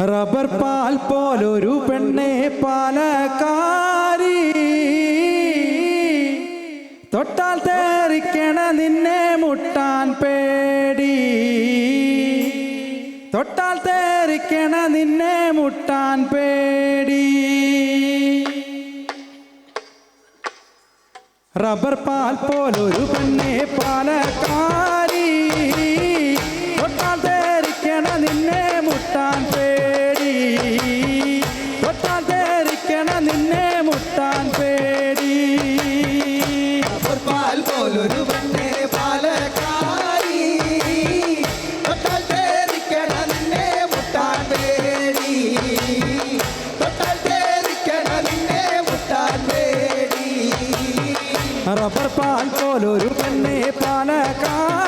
Rubber പാൽ പോലൊരു പെണ്ണെ പാലക്കാരി. തൊട്ടാൽ തേറിക്കണ നിന്നെ മുട്ടാൻ പേടി. തൊട്ടാൽ തേറിക്കണ നിന്നെ മുട്ടാൻ പേടി. റബ്ബർ പാൽ പോലൊരു പെണ്ണെ പാലക്കാരി റബ്ബർ പാൽ പോലൊരു പെണ്ണേ പാലക്കാട്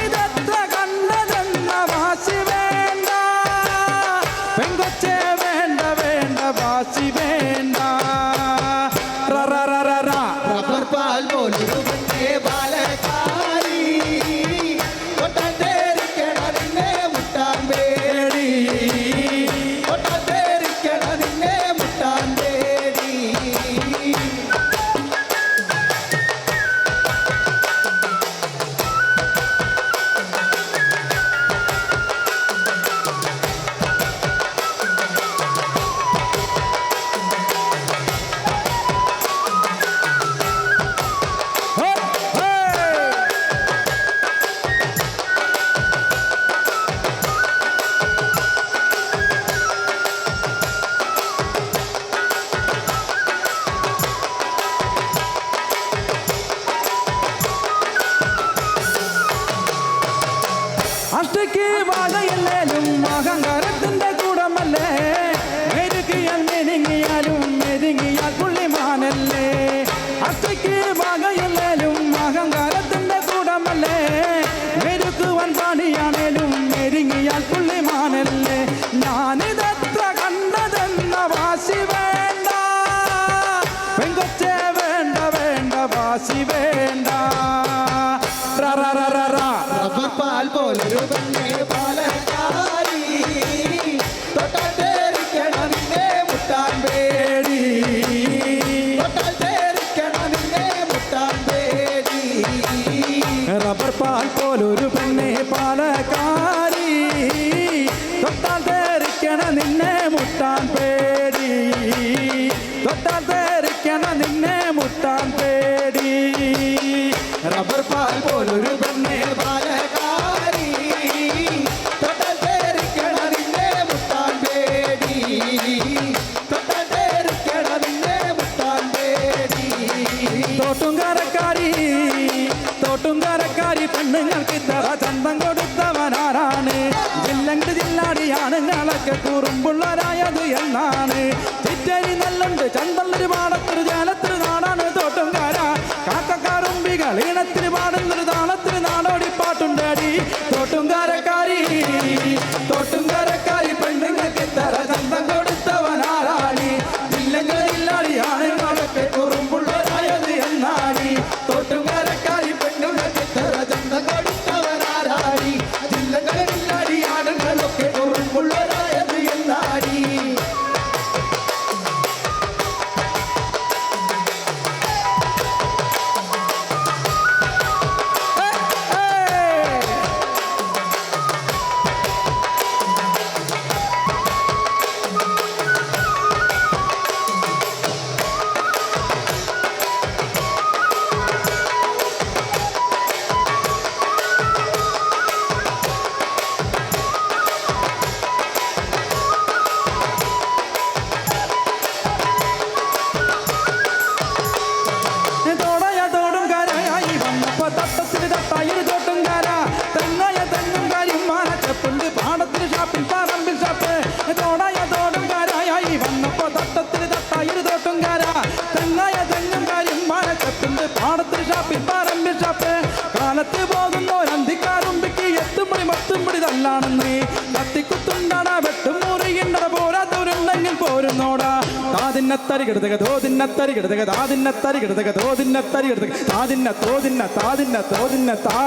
ഒരു പെണ്ണെ പാലക്കാരി. തൊട്ടാൽ തേറിക്കണ നിന്നെ മുട്ടാൻ പേടി. തൊട്ടാൽ തേറിക്കണ നിന്നെ മുട്ടാൻ പേടി. റബ്ബർ പാൽ പോലൊരു പെണ്ണെ പാൽ ഞങ്ങളൊക്കെ കുറുമ്പുള്ളവരായത് എന്നാണ്. ചിറ്റരി നെല്ലുണ്ട് ചന്തള്ളൊരു പാടത്തൊരു ജാലത്തൊരു നാടാണ് തോട്ടുംകാര. കാക്കക്കാറുമ്പികൾ ഈണത്തിന് പാടുന്നൊരു താളത്തിന് നാടോടി പാട്ടുണ്ടാടി തോട്ടുംകാരക്കാരി തോട്ടുംകാരക്കാരി. കാലത്ത് പോകുന്നോരന്തിക്കാരുമ്പിക്ക് എത്തുമ്പടി മത്തുമ്പടി തല്ലാണെന്ന്. കത്തിക്കുത്തുണ്ടാണ് വെട്ടും മുറിയുണ്ടട പോരാത്തവരുണ്ടെങ്കിൽ പോരുന്നോടാ. താതിന്നത്തരി കിടതക തോതിന്നത്തരി കിടതക താതിന്നത്തരി കിടതക തോതിന്നത്തരി കിടതക താതിന്ന തോതിന്ന താതിന്ന തോതിന്ന താ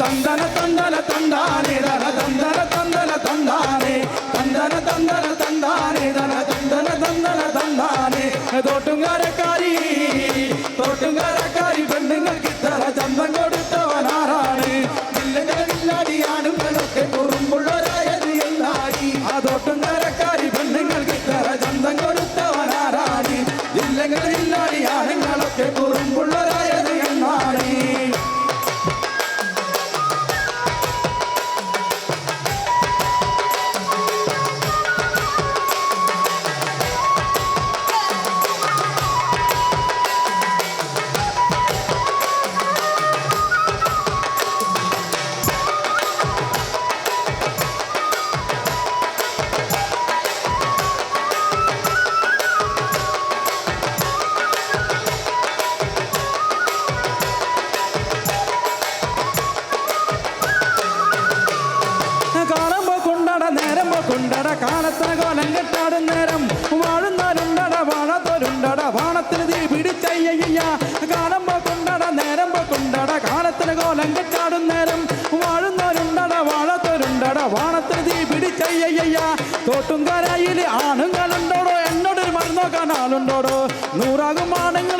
തന്തന തന്തന തന്താനിടന തന്തന. കാലത്തിന് കോലം കെട്ടാടും നേരം വാഴുന്നവരുണ്ടട വാഴത്തോരുണ്ടട വാണത്തിന് തീ പിടിച്ചയ്യ കാണുമ്പോ കൊണ്ടട നേരം കൊണ്ടട കാലത്തിന് കോലം കെട്ടാടും നേരം വാഴുന്നവരുണ്ടട വാഴത്തോരുണ്ടട വാണത്തിന് തീ പിടിച്ചയ്യ തോട്ടും കരയിൽ മരുന്ന് നോക്കാൻ ആളുണ്ടോടോ നൂറാകും ആണുങ്ങൾ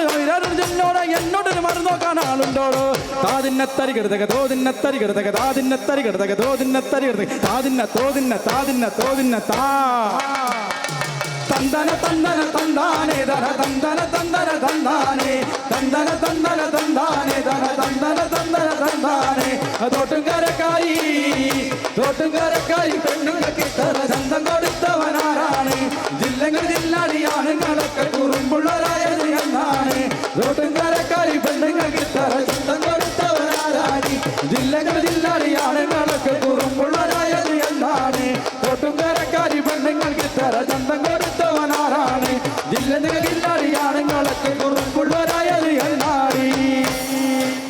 എന്നോട് എന്നോടൊരു മറു നോക്കാൻ ആളുണ്ടോടോ താതിന്നത്തരി കിടതക തോതിന്നത്തരി കിടതക താതിന്നത്തരി കിടതക തോതിന്നത്തരി കിടതക താതിന്നെ തോതിന്നെ താതിന്നെ തോതിന്നെ താ തന്തന തന്തന തന്താനേ ധന തന്തന തന്തന തന്താനേ. തന്തന തന്തന തന്താനേ ധന തന്തന തന്തന തന്താനേ. തോട്ടുംകരക്കായി തോട്ടുംകാരക്കാരി തോട്ടുംകാരക്കാരി